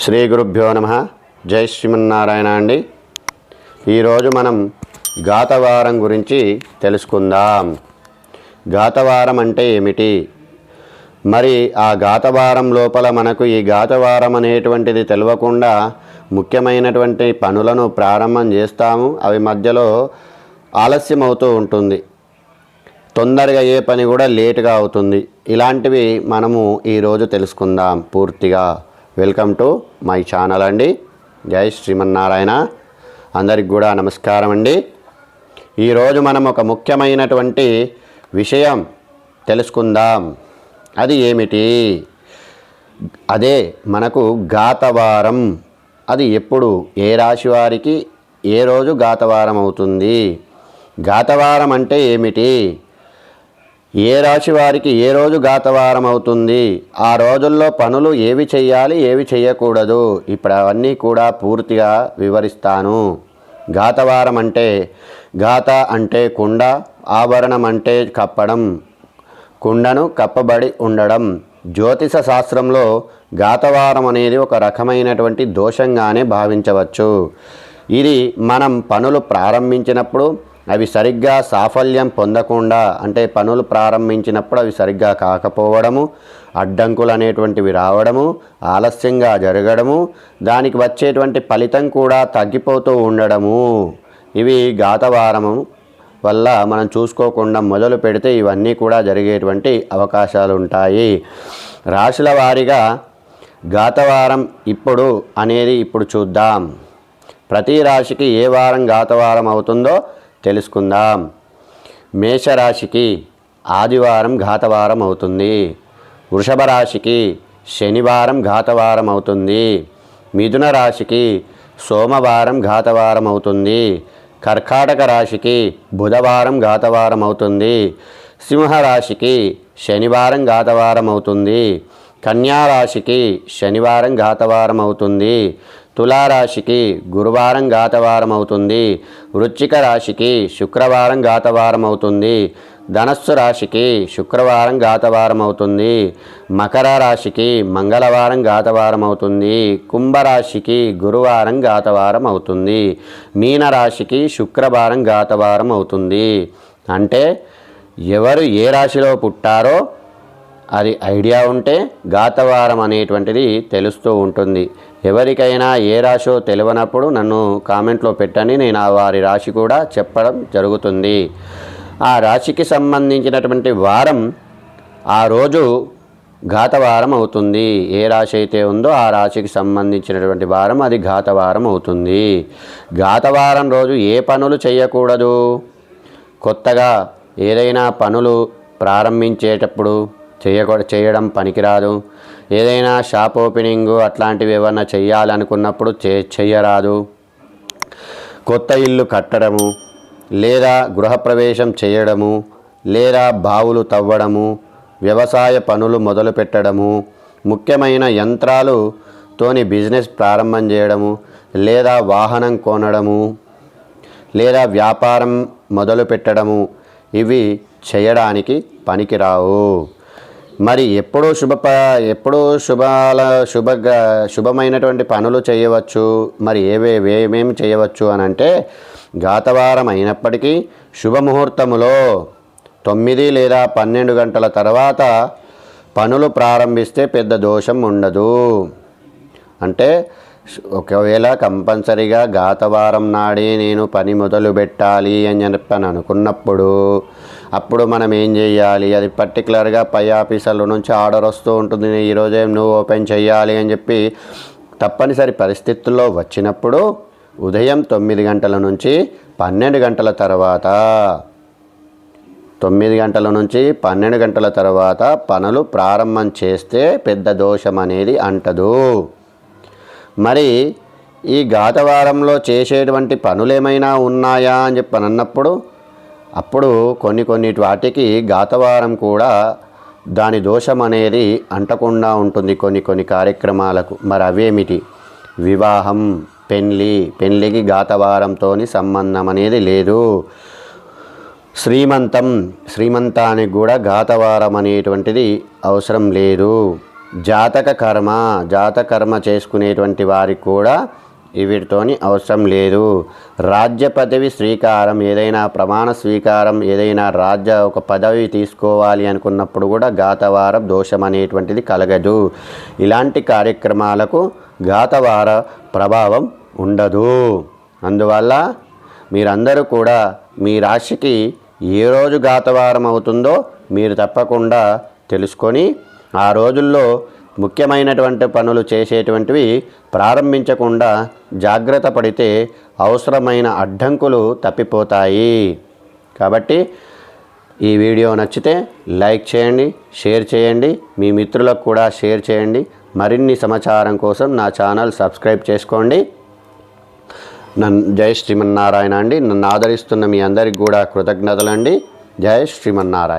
శ్రీ గురుభ్యో నమ. జై శ్రీమన్నారాయణ అండి. ఈరోజు మనం గాతవారం గురించి తెలుసుకుందాం. గాతవారం అంటే ఏమిటి? మరి ఆ గాతవారం లోపల మనకు ఈ గాతవారం అనేటువంటిది తెలియకుండా ముఖ్యమైనటువంటి పనులను ప్రారంభం చేస్తాము. అవి మధ్యలో ఆలస్యం అవుతూ ఉంటుంది. తొందరగా ఏ పని కూడా లేటుగా అవుతుంది. ఇలాంటివి మనము ఈరోజు తెలుసుకుందాం పూర్తిగా. వెల్కమ్ టు మై ఛానల్ అండి. జై శ్రీమన్నారాయణ. అందరికి కూడా నమస్కారం అండి. ఈరోజు మనం ఒక ముఖ్యమైనటువంటి విషయం తెలుసుకుందాం. అది ఏమిటి? అదే మనకు గాతవారం అది ఎప్పుడు? ఏ రాశి వారికి ఏ రోజు గాతవారం అవుతుంది? గాతవారం అంటే ఏమిటి? ఏ రాశి వారికి ఏ రోజు గాతవారం అవుతుంది ఆ రోజుల్లో పనులు ఏవి చేయాలి ఏవి చేయకూడదు ఇప్పుడు అవన్నీ కూడా పూర్తిగా వివరిస్తాను. గాతవారం అంటే గాత అంటే కుండ ఆభరణం అంటే కప్పడం కుండను కప్పబడి ఉండడం. జ్యోతిష శాస్త్రంలో గాతవారం అనేది ఒక రకమైనటువంటి దోషంగానే భావించవచ్చు. ఇది మనం పనులు ప్రారంభించినప్పుడు అవి సరిగ్గా సాఫల్యం పొందకుండా అంటే పనులు ప్రారంభించినప్పుడు అవి సరిగ్గా కాకపోవడము అడ్డంకులు అనేటువంటివి రావడము ఆలస్యంగా జరగడము దానికి వచ్చేటువంటి ఫలితం కూడా తగ్గిపోతూ ఉండడము. ఇవి గాతవారము వల్ల మనం చూసుకోకుండా మొదలు పెడితే ఇవన్నీ కూడా జరిగేటువంటి అవకాశాలు ఉంటాయి రాశుల వారిగా గాతవారం ఇప్పుడు అనేది ఇప్పుడు చూద్దాం. ప్రతి రాశికి ఏ వారం గాతవారం అవుతుందో తెలుసుకుందాం. మేషరాశికి ఆదివారం ఘాతవారం అవుతుంది. వృషభ రాశికి శనివారం ఘాతవారం అవుతుంది. మిథున రాశికి సోమవారం ఘాతవారం అవుతుంది. కర్కాటక రాశికి బుధవారం ఘాతవారం అవుతుంది. సింహరాశికి శనివారం ఘాతవారం అవుతుంది. కన్యా రాశికి శనివారం ఘాతవారం అవుతుంది. తులారాశికి గురువారం ఘాతవారం అవుతుంది వృచ్చిక రాశికి శుక్రవారం ఘాతవారం అవుతుంది ధనస్సు రాశికి శుక్రవారం ఘాతవారం అవుతుంది మకర రాశికి మంగళవారం ఘాతవారం అవుతుంది కుంభరాశికి గురువారం ఘాతవారం అవుతుంది మీనరాశికి శుక్రవారం ఘాతవారం అవుతుంది అంటే ఎవరు ఏ రాశిలో పుట్టారో అది ఐడియా ఉంటే గాతవారం అనేటువంటిది తెలుస్తూ ఉంటుంది. ఎవరికైనా ఏ రాశో తెలియనప్పుడు నన్ను కామెంట్లో పెట్టని నేను ఆ వారి రాశి కూడా చెప్పడం జరుగుతుంది. ఆ రాశికి సంబంధించినటువంటి వారం ఆ రోజు ఘాతవారం అవుతుంది. ఏ రాశి అయితే ఉందో ఆ రాశికి సంబంధించినటువంటి వారం అది ఘాతవారం అవుతుంది. ఘాతవారం రోజు ఏ పనులు చేయకూడదు? కొత్తగా ఏదైనా పనులు ప్రారంభించేటప్పుడు చేయకూడ చేయడం పనికిరాదు. ఏదైనా షాప్ ఓపెనింగ్ అట్లాంటివి ఏమన్నా చేయాలనుకున్నప్పుడు చే చేయరాదు కొత్త ఇల్లు కట్టడము లేదా గృహప్రవేశం చేయడము లేదా బావులు తవ్వడము వ్యవసాయ పనులు మొదలు పెట్టడము ముఖ్యమైన యంత్రాలు తోని బిజినెస్ ప్రారంభం చేయడము లేదా వాహనం కొనడము లేదా వ్యాపారం మొదలు పెట్టడము ఇవి చేయడానికి పనికిరావు. మరి ఎప్పుడూ శుభ ఎప్పుడూ శుభాల శుభ శుభమైనటువంటి పనులు చేయవచ్చు. మరి ఏవే ఏమేమి చేయవచ్చు అని అంటే గాతవారం అయినప్పటికీ శుభముహూర్తములో తొమ్మిది లేదా పన్నెండు గంటల తర్వాత పనులు ప్రారంభిస్తే పెద్ద దోషం ఉండదు. అంటే ఒకవేళ కంపల్సరిగా గాతవారం నాడే నేను పని మొదలు పెట్టాలి అని చెప్పని అనుకున్నప్పుడు అప్పుడు మనం ఏం చేయాలి? అది పర్టికులర్గా పై ఆఫీసర్ల నుంచి ఆర్డర్ వస్తూ ఉంటుంది. ఈరోజే నువ్వు ఓపెన్ చేయాలి అని చెప్పి తప్పనిసరి పరిస్థితుల్లో వచ్చినప్పుడు ఉదయం తొమ్మిది గంటల నుంచి పన్నెండు గంటల తర్వాత తొమ్మిది గంటల నుంచి పన్నెండు గంటల తర్వాత పనులు ప్రారంభం చేస్తే పెద్ద దోషం అనేది అంటదు. మరి ఈ గాతవారంలో చేసేటువంటి పనులు ఏమైనా ఉన్నాయా అని చెప్పి అన్నప్పుడు అప్పుడు కొన్ని కొన్ని వాటికి గాతవారం కూడా దాని దోషం అనేది అంటకుండా ఉంటుంది కొన్ని కొన్ని కార్యక్రమాలకు. మరి అవేమిటి? వివాహం పెళ్ళి పెళ్ళికి గాతవారంతో సంబంధం అనేది లేదు. శ్రీమంతం శ్రీమంతానికి కూడా గాతవారం అనేటువంటిది అవసరం లేదు. జాతక కర్మ జాతకర్మ చేసుకునేటువంటి వారికి కూడా వీటితోని అవసరం లేదు. రాజ్య పదవి స్వీకారం ఏదైనా ప్రమాణ స్వీకారం ఏదైనా రాజ్య ఒక పదవి తీసుకోవాలి అనుకున్నప్పుడు కూడా గాతవార దోషం అనేటువంటిది కలగదు. ఇలాంటి కార్యక్రమాలకు గాతవార ప్రభావం ఉండదు. అందువల్ల మీరందరూ కూడా మీ రాశికి ఏ రోజు గాతవారం అవుతుందో మీరు తప్పకుండా తెలుసుకొని ఆ రోజుల్లో ముఖ్యమైనటువంటి పనులు చేసేటువంటివి ప్రారంభించకుండా జాగ్రత్త పడితే అవసరమైన అడ్డంకులు తప్పిపోతాయి. కాబట్టి ఈ వీడియో నచ్చితే లైక్ చేయండి షేర్ చేయండి మీ మిత్రులకు కూడా షేర్ చేయండి. మరిన్ని సమాచారం కోసం నా ఛానల్ సబ్స్క్రైబ్ చేసుకోండి. నన్ను జై శ్రీమన్నారాయణ అండి. నన్ను ఆదరిస్తున్న మీ అందరికి కూడా కృతజ్ఞతలండి. జై శ్రీమన్నారాయణ.